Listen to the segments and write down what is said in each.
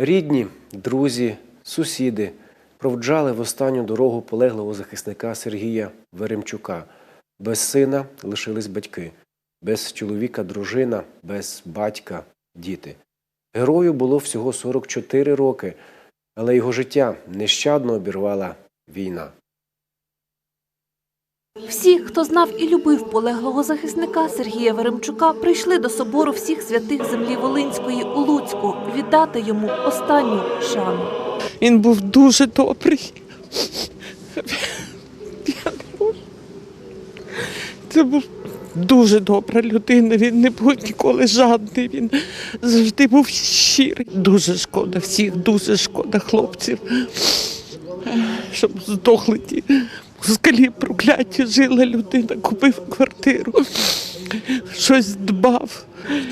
Рідні, друзі, сусіди провджали в останню дорогу полеглого захисника Сергія Веремчука. Без сина лишились батьки, без чоловіка дружина, без батька діти. Герою було всього 44 роки, але його життя нещадно обірвала війна. Всі, хто знав і любив полеглого захисника Сергія Веремчука, прийшли до собору всіх святих землі Волинської у Луцьку віддати йому останню шану. Він був дуже добрий. Це був дуже добра людина. Він не був ніколи жадний. Він завжди був щирий. Дуже шкода всіх, дуже шкода хлопців. Щоб здохли ті скалі прокляті, жила людина, купив квартиру, щось дбав.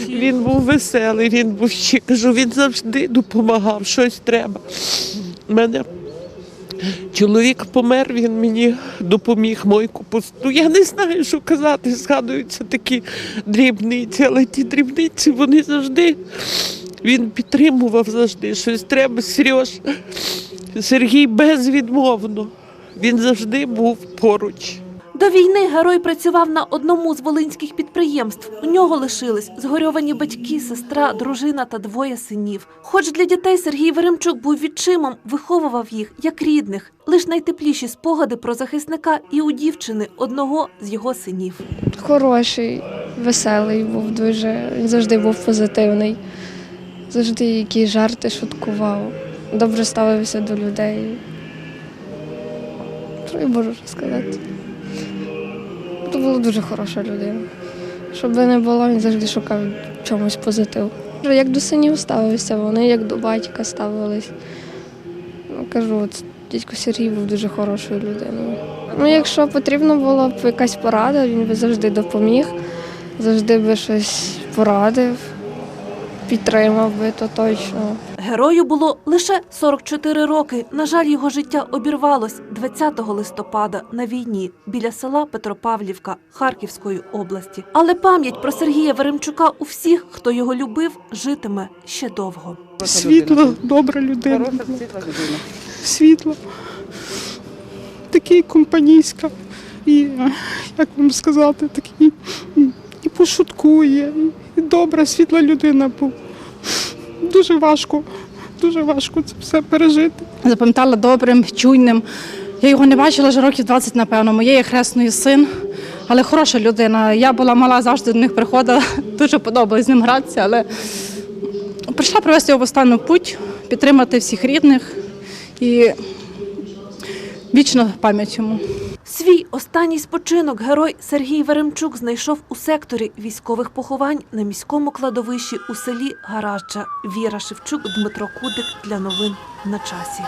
Він був веселий, він був ще кажу, він завжди допомагав, щось треба. У мене чоловік помер, він мені допоміг мойку пусту. Я не знаю, що казати, згадуються такі дрібниці, але ті дрібниці вони завжди. Він підтримував завжди щось треба. Сереж, Сергій безвідмовно. Він завжди був поруч. До війни герой працював на одному з волинських підприємств. У нього лишились згорьовані батьки, сестра, дружина та двоє синів. Хоч для дітей Сергій Веремчук був відчимом, виховував їх як рідних. Лиш найтепліші спогади про захисника і у дівчини одного з його синів. Хороший, веселий був дуже. Він завжди був позитивний. Завжди якісь жарти шуткував. Добре ставився до людей. Що я можу сказати? Це була дуже хороша людина. Щоб не було, він завжди шукав чомусь позитив. Як до синів ставився, вони як до батька ставились. Ну, кажу, от дядько Сергій був дуже хорошою людиною. Ну, якщо потрібно було б якась порада, він би завжди допоміг, завжди би щось порадив, підтримав би, то точно. Герою було лише 44 роки. На жаль, його життя обірвалось 20 листопада на війні біля села Петропавлівка Харківської області. Але пам'ять про Сергія Веремчука у всіх, хто його любив, житиме ще довго. Світла, добра людина. Світла. Такий компанійська. І, е, як вам сказати, такий і пошуткує, і добра, світла людина був. Дуже важко, дуже важко це все пережити. запам'ятала добрим, чуйним. Я його не бачила вже років 20, напевно. Моєї хресної син, але хороша людина. Я була мала, завжди до них приходила. Дуже подобалось з ним гратися, але прийшла привезти його в останню путь, підтримати всіх рідних і вічно пам'ять йому. Свій останній спочинок герой Сергій Веремчук знайшов у секторі військових поховань на міському кладовищі у селі Гаражча. Віра Шевчук, Дмитро Кудик для новин на часі.